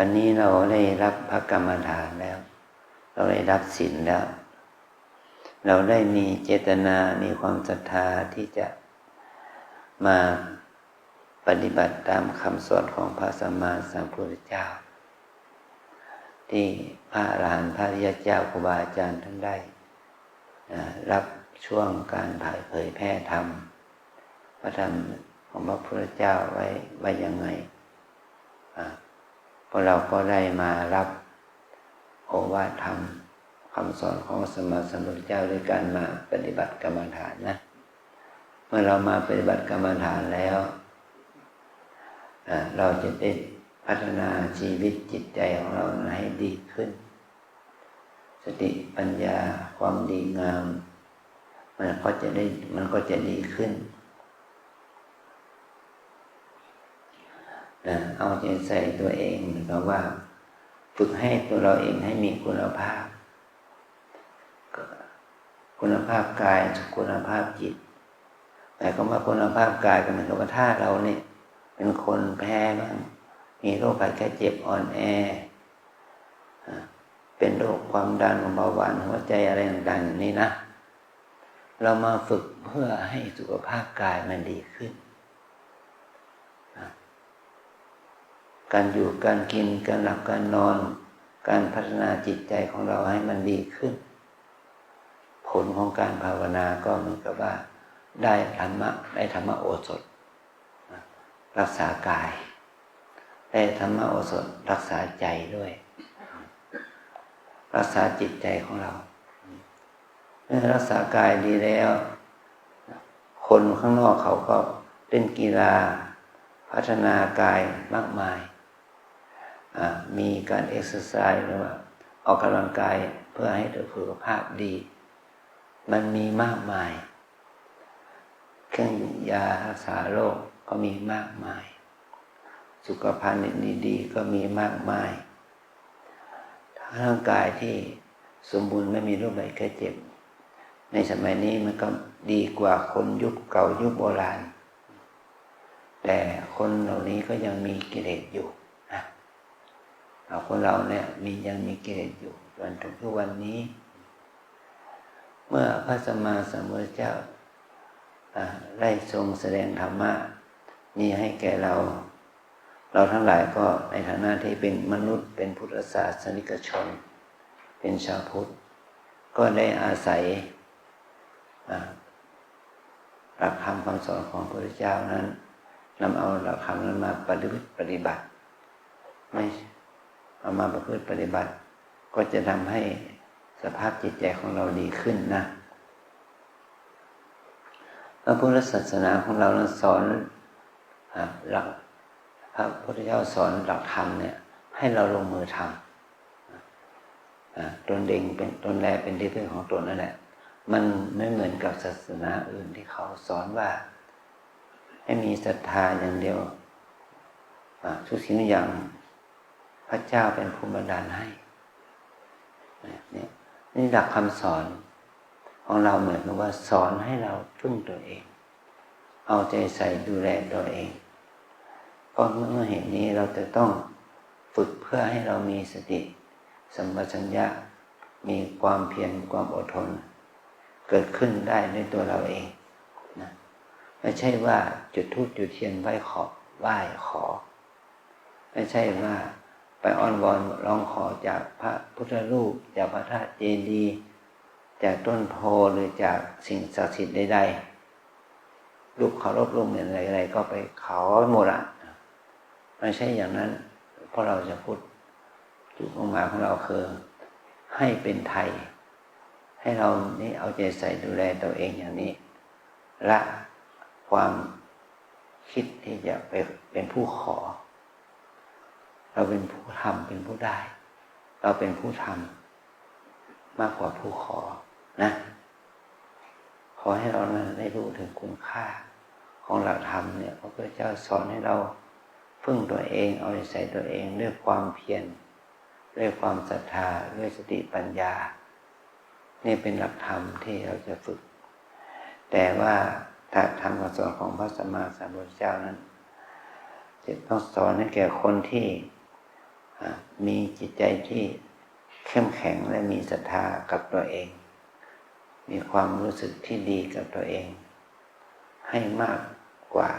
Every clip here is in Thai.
วันนี้เราได้รับพระกรรมฐานแล้ว เราได้รับศีลแล้ว เราได้มีเจตนา มีความศรัทธาที่จะมาปฏิบัติตามคำสอนของพระสัมมาสัมพุทธเจ้า ที่พระอรหันต์พระริยเจ้าครูบาอาจารย์ท่านได้ รับช่วงการถ่ายเผยแพร่ธรรมพระธรรมของพระพุทธเจ้าไว้ไว้ยังไง พวกเราก็ได้มารับโอวาทธรรมคำสอนของสมมาสัมพุทธเจ้าด้วยการมาปฏิบัติกรรมฐานนะ เมื่อเรามาปฏิบัติกรรมฐานแล้ว เราจะได้พัฒนาชีวิตจิตใจของเราให้ดีขึ้น สติปัญญาความดีงาม มันก็จะได้มันก็จะดีขึ้น เอาใจใส่ตัวเองหรือว่า ฝึกให้ตัวเราเองให้มีคุณภาพ คุณภาพกายคุณภาพจิตแต่ก็ว่าคุณภาพกายก็เหมือนกับว่าถ้าเราเนี่ยเป็นคนแพ้บ้างมีโรคภัยแค่เจ็บอ่อนแอ เป็นโรคความดันเบาหวานหัวใจอะไรต่างๆอย่างนี้นะ เรามาฝึกเพื่อให้สุขภาพกายมันดีขึ้น การอยู่การกินการหลับการนอน การพัฒนาจิตใจของเราให้มันดีขึ้น ผลของการภาวนาก็เหมือนกับว่า ได้ธรรมะได้ธรรมะโอสถ รักษากาย ได้ธรรมะโอสถรักษาใจด้วย รักษาจิตใจของเราเมื่อรักษากายดีแล้ว คนข้างนอกเขาก็เล่นกีฬา พัฒนากายมากมาย มีการเอ็กซ์ไซส์หรือว่าออกกำลังกายเพื่อให้สุขภาพดี มันมีมากมาย เครื่องยารักษาโรคก็มีมากมาย สุขภาพดีๆก็มีมากมายร่างกายที่สมบูรณ์ไม่มีโรคใดแค่เจ็บ ในสมัยนี้มันก็ดีกว่าคนยุคเก่ายุคโบราณ แต่คนเหล่านี้ก็ยังมีกิเลสอยู่ คนเราเนี่ยมียังมีกิเลสอยู่จนถึงทุกวันนี้ เมื่อพระสัมมาสัมพุทธเจ้าได้ทรงแสดงธรรมะนี้ให้แก่เรา เราทั้งหลายก็ในฐานะที่เป็นมนุษย์เป็นพุทธศาสนิกชน เป็นชาวพุทธ ก็ได้อาศัยหลักธรรมคำสอนของพระพุทธเจ้านั้นนำเอาหลักธรรมนั้นมาปฏิบัติปฏิบัติไม่ เอามาประพฤติปฏิบัติ ก็จะทำให้สภาพจิตใจของเราดีขึ้นนะพระพุทธศาสนาของเราสอนหลักพระพุทธเจ้าสอนหลักธรรมเนี่ย ให้เราลงมือทำตนเองเป็นตนแรเป็นที่พึ่งของตนนั่นแหละมันไม่เหมือนกับศาสนาอื่นที่เขาสอนว่า ให้มีศรัทธาอย่างเดียวทุกสิ่งทุกอย่าง พระเจ้าเป็นผู้บันดาลให้นี่นี่หลักคำสอนของเราเหมือนกับว่าสอนให้เราพึ่งตัวเอง เอาใจใส่ดูแลตัวเองก็เมื่อเห็นนี้เราจะต้องฝึกเพื่อให้เรามีสติสัมปชัญญะมีความเพียรความอดทน เกิดขึ้นได้ในตัวเราเองนะไม่ใช่ว่าจุดทูบจุดเทียนไหว้ขอไหว้ขอ ไม่ใช่ว่า ไปอ้อนวอนร้องขอจากพระพุทธรูป จากพระธาตุเจดีย์จากต้นโพหรือจากสิ่งศักดิ์สิทธิ์ใดๆรูปเขารบรูปเหมือนอะไรๆก็ไปขอหมดอะไม่ใช่อย่างนั้น เพราะเราจะพูดจุดมุ่งหมายของเราคือให้เป็นไทย ให้เรานี่เอาใจใส่ดูแลตัวเองอย่างนี้ ละความคิดที่จะไปเป็นผู้ขอ เราเป็นผู้ทำเป็นผู้ได้ เราเป็นผู้ทำมากกว่าผู้ขอนะ ขอให้เรานะได้รู้ถึงคุณค่าของหลักธรรมเนี่ยพระพุทธเจ้าสอนให้เราพึ่งตัวเองเอาใจใส่ตัวเองด้วยความเพียรด้วยความศรัทธาด้วยสติปัญญา นี่เป็นหลักธรรมที่เราจะฝึก แต่ว่าถ้าทำคำสอนของพระสัมมาสัมพุทธเจ้านั้นจะต้องสอนให้แก่คนที่ มีจิตใจที่เข้มแข็งและมีศรัทธากับตัวเอง มีความรู้สึกที่ดีกับตัวเอง ให้มากกว่า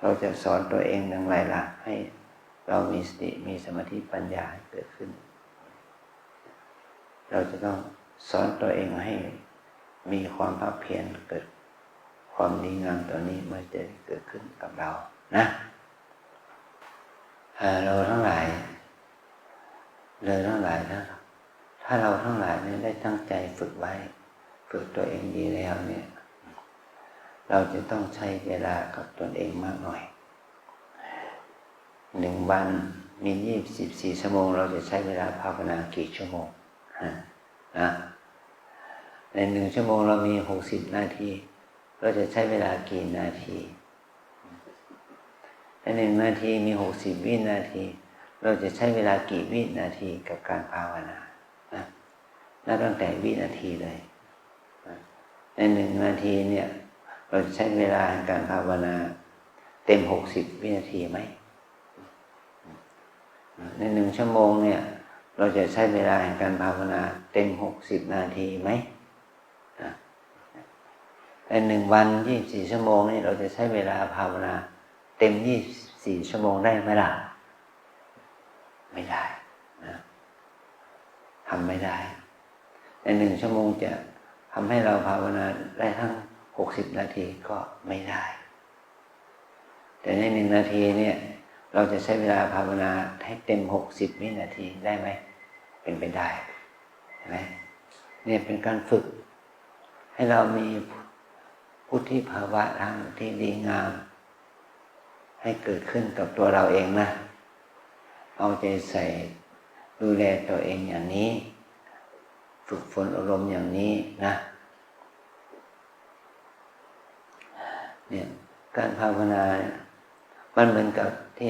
เราจะสอนตัวเองอย่างไรล่ะ ให้เรามีสติมีสมาธิปัญญาให้เกิดขึ้น เราจะต้องสอนตัวเองให้มีความภาคเพียรเกิดความดีงามตัวนี้มันจะเกิดขึ้นกับเรานะ เราทั้งหลายเลยทั้งหลายนะถ้าเราทั้งหลายเนี่ยได้ตั้งใจฝึกไว้ ฝึกตัวเองดีแล้วเนี่ย เราจะต้องใช้เวลากับตนเองมากหน่อยหนึ่งวันมียี่สิบสี่ชั่วโมง เราจะใช้เวลาภาวนากี่ชั่วโมงนะในหนึ่งชั่วโมงเรามีหกสิบนาที เราจะใช้เวลากี่นาที หนึ่งนาทีมีหกสิบวินาที เราจะใช้เวลากี่วินาทีกับการภาวนานะนับตั้งแต่วินาทีเลยในหนึ่งนาทีเนี่ย เราจะใช้เวลาในการภาวนา เต็มหกสิบวินาทีไหมในหนึ่งชั่วโมงเนี่ย เราจะใช้เวลาในการภาวนาเต็มหกสิบนาทีไหมในหนึ่งวันยี่สี่ชั่วโมงนี่เราจะใช้เวลาภาวนา เต็มยี่สี่ชั่วโมงได้ไหมล่ะ ไม่ได้นะทำไม่ได้ ในหนึ่งชั่วโมงจะทำให้เราภาวนาได้ทั้งหกสิบนาทีก็ไม่ได้ แต่ในหนึ่งนาทีเนี่ย เราจะใช้เวลาภาวนาให้เต็มหกสิบวินาทีได้ไหม เป็นไปได้เห็นไหมเนี่ยเป็นการฝึก ให้เรามีพุทธิภาวะทางที่ดีงาม ให้เกิดขึ้นกับตัวเราเองนะ เอาใจใส่ดูแลตัวเองอย่างนี้ ฝึกฝนอารมณ์อย่างนี้นะ เนี่ยการภาวนา มันเหมือนกับที่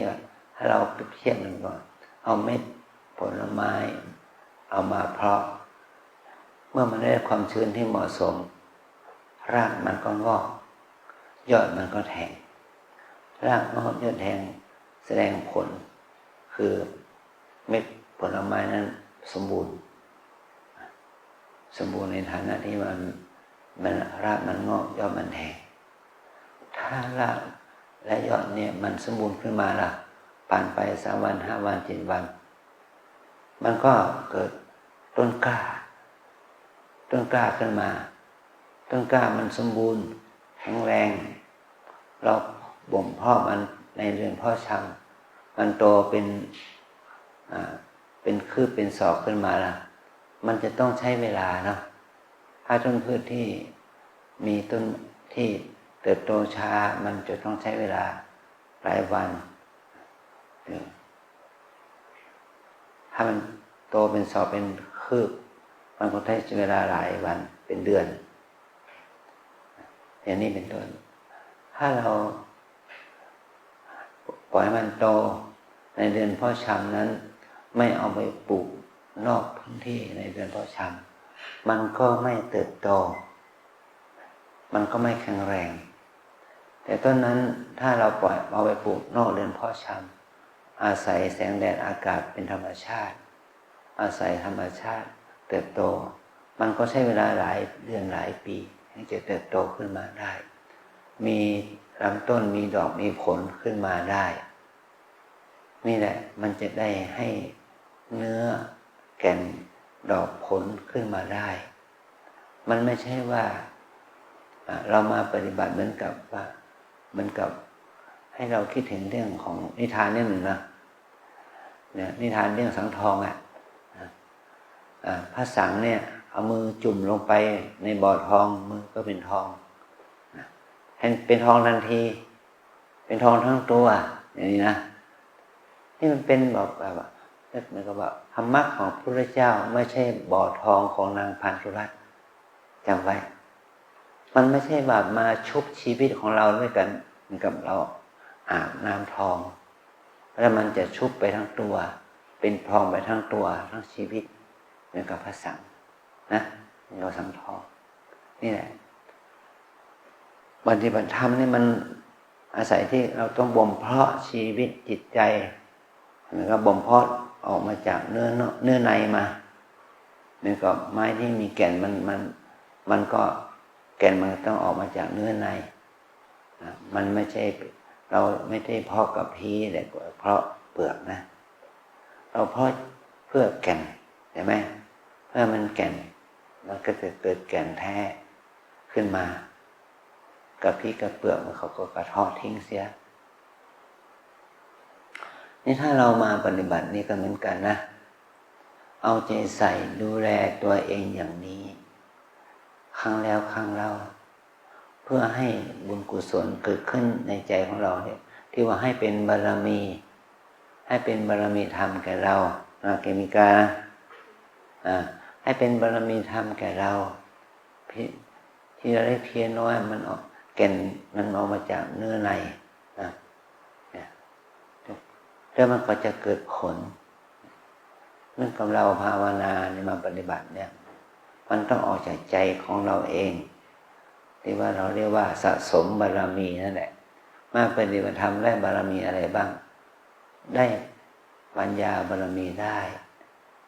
ถ้าเราเปเทียบกันก่อน เอาเม็ดผลไม้ เอามาเพาะ เมื่อมันได้ความชื้นที่เหมาะสม รากมันก็งอก ยอดมันก็แทง รากงอกยอดแทงแสดงผล คือเม็ดผลไม้นั้นสมบูรณ์ สมบูรณ์ในฐานะที่มันมันรากมันงอกยอดมันแทงถ้ารากและยอดเนี่ยมันสมบูรณ์ขึ้นมาล่ะผ่านไปสามวันห้าวันเจ็ดวัน มันก็เกิดต้นกล้า ต้นกล้าขึ้นมา ต้นกล้ามันสมบูรณ์ แข็งแรง เรา บ่มเพาะมันในเรือนพ่อชำมันโตเป็นอ่าเป็นคืบเป็นศอกขึ้นมาละมันจะต้องใช้เวลาเนาะถ้าต้นพืชที่มีต้นที่เติบโตช้ามันจะต้องใช้เวลาหลายวัน ถ้ามันโตเป็นสอบเป็นคืบ มันก็ใช้เวลาหลายวันเป็นเดือน อย่างนี้เป็นต้น ถ้าเรา ล่อยมันโต ในเดือนพ่อชำนั้น ไม่เอาไปปลูกนอกพื้นที่ในเดือนพ่อชำมันก็ไม่เติบโต มันก็ไม่แข็งแรง แต่ต้นนั้นถ้าเราปล่อยเอาไปปลูกนอกเรือนพ่อชำอาศัยแสงแดดอากาศเป็นธรรมชาติ อาศัยธรรมชาติเติบโต มันก็ใช้เวลาหลายเดือนหลายปีให้จะเติบโตขึ้นมาได้ มีลำต้นมีดอกมีผลขึ้นมาได้ นี่แหละมันจะได้ให้เนื้อแก่นดอกผลขึ้นมาได้ มันไม่ใช่ว่าเรามาปฏิบัติเหมือนกับว่าเหมือนกับให้เราคิดถึงเรื่องของนิทานเรื่หนึ่งนะเนี่ยนิทานเรื่องสังทองอะพระสังเนี่ยเอามือจุ่มลงไปในบ่อทองมือก็เป็นทองให้เป็นทองทันที เป็นทองทั้งตัวอย่างนี้นะ นี่มันเป็นบอกแบบเหมือนกับว่าธรรมะของพระเจ้าไม่ใช่บ่อทองของนางพันธุรัตจำไว้ มันไม่ใช่แบบมาชุบชีวิตของเราด้วยกันเหมือนกับเราอาบน้ำทอง แล้วมันจะชุบไปทั้งตัว เป็นทองไปทั้งตัวทั้งชีวิตเหมือนกับพระสังนะเราสังทองนี่แหละปฏิบัติธรรมนี่มันอาศัยที่เราต้องบ่มเพาะชีวิตจิตใจ มันก็บ่มเพาะออกมาจากเนื้อเนื้อในมามันก็ไม้ที่มีแก่นมันมันมันก็แก่นมันต้องออกมาจากเนื้อในมันไม่ใช่เราไม่ได้เพาะกับพีแต่เพาะเปลือกนะ เราเพาะเพื่อแก่นใช่ไหมเพื่อมันแก่นมันก็จะเกิดแก่นแท้ขึ้นมา กับพีกับเปลือกมันเขาก็กระทอดทิ้งเสีย นี่ถ้าเรามาปฏิบัตินี่ก็เหมือนกันนะ เอาใจใส่ดูแลตัวเองอย่างนี้ ครั้งแล้วครั้งเล่า เพื่อให้บุญกุศลเกิดขึ้นในใจของเราเนี่ยที่ว่าให้เป็นบารรมี ให้เป็นบารรมีธรรมแก่เรานะเกมิกาอ่าให้เป็นบารรมีธรรมแก่เราที่เราได้เพียน้อยมันออกแก่นมันออกมาจากเนื้อใน แล้วมันก็จะเกิดผลเมื่อกับเราภาวนาในมาปฏิบัติเนี่ย มันต้องออกจากใจของเราเองที่ว่าเราเรียกว่าสะสมบารรมีนั่นแหละ มาปฏิบัติธรรมได้บารรมีอะไรบ้าง ได้ปัญญาบารรมีได้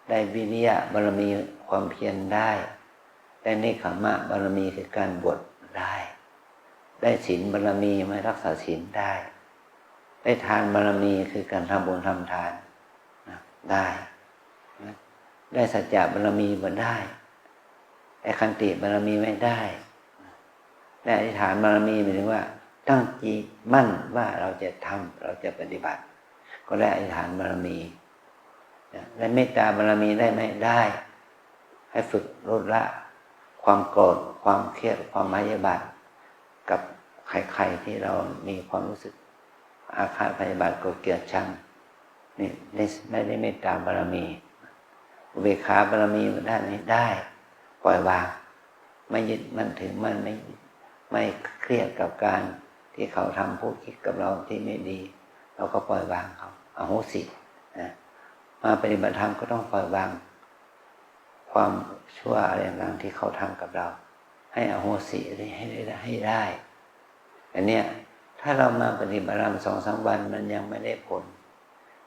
ได้วิริยะบารมีความเพียรได้ ได้นิขมะบารมีคือการบวชได้ ได้ศีลบารมีไม่รักษาศีลได้ ได้ทานบารมีคือการทำบุญทำทานได้ได้สัจจะบารมีมาได้ได้คันติบารมีไม่ได้ได้อธิษฐานบารมีหมายถึงว่า ตั้งจิตมั่นว่าเราจะทำเราจะปฏิบัติ ก็ได้อธิษฐานบารมีได้เมตตาบารมีได้ไหมได้ ให้ฝึกลดละ ความโกรธความเครียดความพยาบาทกับใครๆที่เรามีความรู้สึก อาฆาตพยาบาทก็เกลียดชังนี่ได้ได้ได้เมตตาบารมี อุเบกขาบารมีมันได้ไหมได้ ปล่อยวาง ไม่ยึดมันถึงมันไม่ไม่เครียดกับการที่เขาทำพูดคิดกับเราที่ไม่ดี เราก็ปล่อยวางเขาอาโหสินะมาปฏิบัติธรรมก็ต้องปล่อยวาง ความชั่วอะไรต่างๆที่เขาทำกับเรา ให้อโหสิให้ได้ให้ได้ อันเนี้ย ถ้าเรามาปฏิบัติธรรมสองสามวันมันยังไม่ได้ผล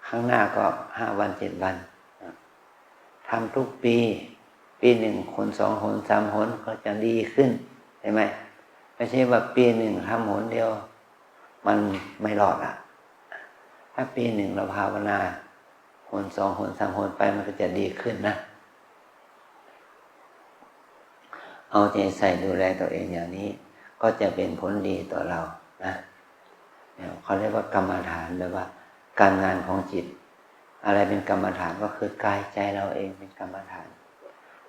ข้างหน้าก็ห้าวันเจ็ดวันทำทุกปี ปีหนึ่งคนสองคนสามคนก็จะดีขึ้นใช่ไหมไม่ใช่ว่าปีหนึ่งทำหนเดียว มันไม่รอดอะ ถ้าปีหนึ่งเราภาวนาหนสองหนสามหนไปมันก็จะดีขึ้นนะเอาใจใส่ดูแลตัวเองอย่างนี้ ก็จะเป็นผลดีต่อเรานะ เขาเรียกว่ากรรมฐานแปลว่า การงานของจิต อะไรเป็นกรรมฐานก็คือกายใจเราเองเป็นกรรมฐาน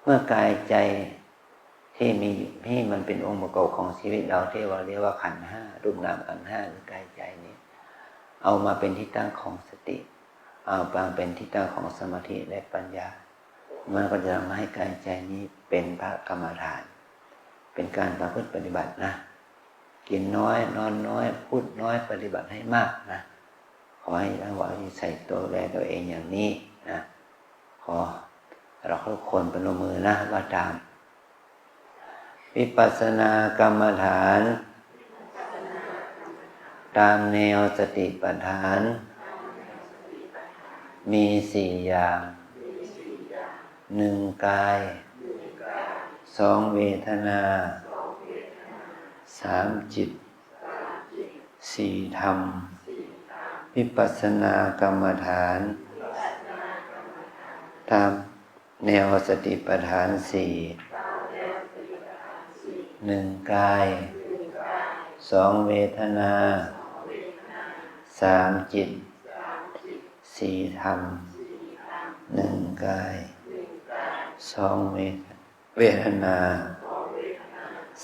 เมื่อกายใจที่มีที่มันเป็นองค์ประกอบของชีวิตเราที่เราเรียกว่าขันห้ารูปนามขันห้าหรือกายใจนี้ เอามาเป็นที่ตั้งของสติ เอามาเป็นที่ตั้งของสมาธิและปัญญามันก็จะทำให้กายใจนี้เป็นพระกรรมฐาน เป็นการประพฤติปฏิบัตินะ กินน้อย นอนน้อย พูดน้อยปฏิบัติให้มากนะขอให้ทั้งหมดที่ใส่ตัวแลตัวเองอย่างนี้นะขอเราทุกคนเป็นมือนะว่าตาม วิปัสสนากรรมฐาน ตามแนวสติปัฏฐาน มีสี่อย่างหนึ่งกายสองเวทนา สามจิตสี่ธรรม วิปัสสนากรรมฐาน ตามแนวสติปัฏฐานสี่หนึ่งกายสองเวทนาสามจิตสี่ธรรมหนึ่งกายสองเวเวทนา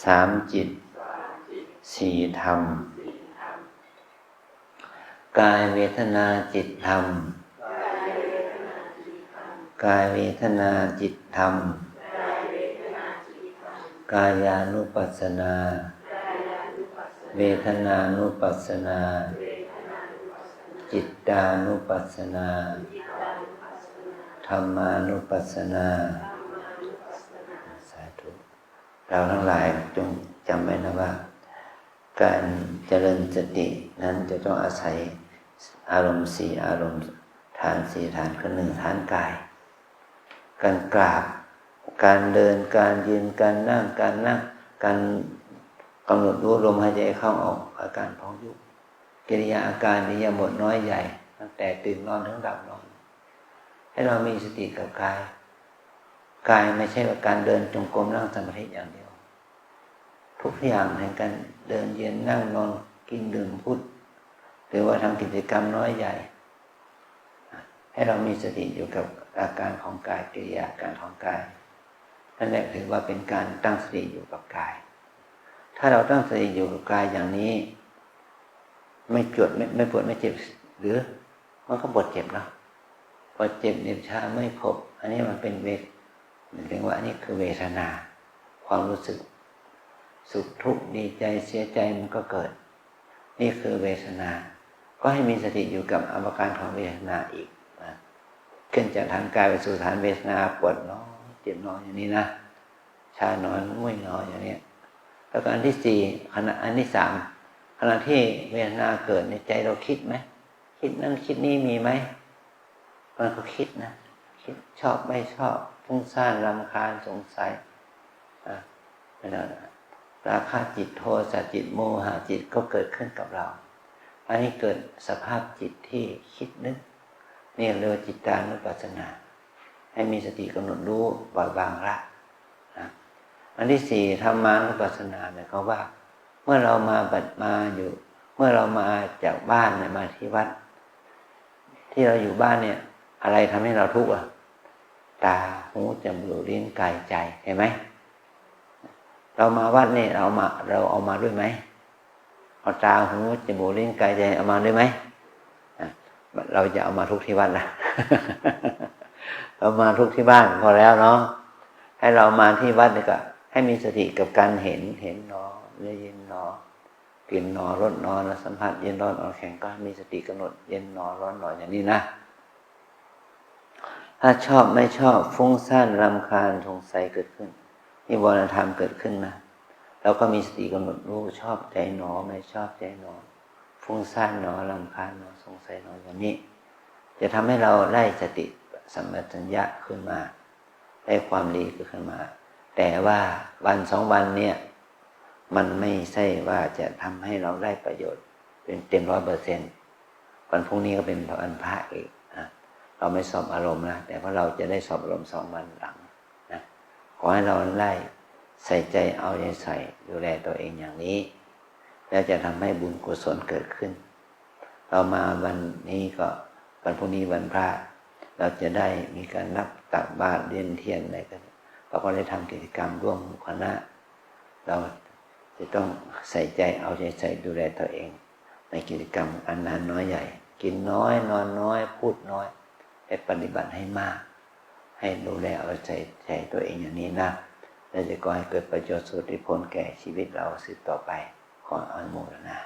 สามจิต สี่ธรรม กายเวทนาจิตธรรม กายเวทนาจิตธรรม กายานุปัสสนา เวทนานุปัสสนา จิตตานุปัสสนาธรรมานุปัสสนา สาธุ เราทั้งหลายจงจำไว้นะว่า การเจริญสตินั้นจะต้องอาศัยอารมณ์สี่อารมณ์ฐานสี่ฐานคือหนึ่งฐานกาย การกราบ การเดินการยืนการนั่งการนั่งการกำหนดรู้ลมหายใจเข้าออกอาการพองยุบกิริยาอาการนิยามบทน้อยใหญ่ตั้งแต่ตื่นนอนถึงดับนอน ให้เรามีสติกับกายกายไม่ใช่ว่าการเดินจงกรมนั่งสมาธิอย่างเดียว ทุกอย่างในการ เดินเย็นนั่งนอนกินดื่มพูดหรือว่าทำกิจกรรมน้อยใหญ่ ให้เรามีสติอยู่กับอาการของกายกิริยาการของกายนั่นแหละถือว่าเป็นการตั้งสติอยู่กับกาย ถ้าเราตั้งสติอยู่กับกายอย่างนี้ ไม่จดไม่ไม่ปวดไม่เจ็บ หรือมันก็ปวดเจ็บเนาะปวดเจ็บเน็บชาไม่พบ อันนี้มันเป็นเวทหมายถึงว่าอันนี้คือเวทนา ความรู้สึก สุขทุกข์ดีใจเสียใจมันก็เกิด นี่คือเวทนา ก็ให้มีสติอยู่กับอาการของเวทนาอีกนะขึ้นจากฐานกายไปสู่ฐานเวทนาปวดน้อเจ็บน้ออย่างนี้นะชานอนมุ่ยนอนอย่างนี้แล้วก็อันที่สี่ขณะอันที่สามขณะที่เวทนาเกิดในใจเราคิดไหมคิดนั่นคิดนี่มีไหมมันก็คิดนะคิดชอบไม่ชอบฟุ้งซ่านรำคาญสงสัยอะเป็นอะไร ราคะจิตโทสะจิตโมหะจิตก็เกิดขึ้นกับเรา อันนี้เกิดสภาพจิตที่คิดนึกนี่เรียกว่าจิตตานุปัสสนา ให้มีสติกำหนดรู้ปล่อยวางละนะอันที่สี่ธรรมานุปัสสนาหมายความว่า เมื่อเรามาบัดมาอยู่ เมื่อเรามาจากบ้านเนี่ยมาที่วัด ที่เราอยู่บ้านเนี่ย อะไรทำให้เราทุกข์อะตาหูจมูกลิ้นกายใจเห็นไหม เรามาวัดนี่เรามา เราเอามาด้วยไหมเอาตาหูจมูกลิ้นกายใจเอามาด้วยไหมเราจะเอามาทุกที่วัดนะเรามาทุกที่บ้านพอแล้วเนาะให้เรามาที่วัดนี่ก็ให้มีสติกับการเห็นเห็นเนอได้ยินเนอกลิ่นหนอรสหนอและสัมผัสเย็นร้อนอ่อนแข็งก็มีสติกำหนดเย็นหนอร้อนหนออย่างนี้นะ ถ้าชอบไม่ชอบฟุ้งซ่านรำคาญสงสัยเกิดขึ้น นิวรณธรรมเกิดขึ้นนะเราก็มีสติกำหนดรู้ชอบใจหนอไม่ชอบใจหนอฟุ้งซ่านหนอรำคาญหนอสงสัยหนออย่างนี้ จะทำให้เราได้สติสัมปชัญญะขึ้นมา ได้ความดีขึ้นมา แต่ว่าวันสองวันเนี่ยมันไม่ใช่ว่าจะทำให้เราได้ประโยชน์ เป็นเต็มร้อยเปอร์เซ็นต์วันพรุ่งนี้ก็เป็นวันพระอีกนะเราไม่สอบอารมณ์นะแต่ว่าเราจะได้สอบอารมณ์สองวันหลัง ขอให้เราได้ใส่ใจเอาใจใส่ดูแลตัวเองอย่างนี้ แล้วจะทำให้บุญกุศลเกิดขึ้น เรามาวันนี้ก็วันพรุ่งนี้วันพระ เราจะได้มีการนับตักบาตรเรียนเทียนอะไรกันเราก็ได้ทำกิจกรรมร่วมคณะ เราจะต้องใส่ใจเอาใจใส่ดูแลตัวเอง ในกิจกรรมอันนานน้อยใหญ่ กินน้อยนอนน้อย พูดน้อยให้ปฏิบัติให้มาก ให้ดูแลเอาใจใจตัวเองอย่างนี้นะและจะก่อให้เกิดประโยชน์สุดที่พ้นแก่ชีวิตเราสืบต่อไปขออนุโมทนา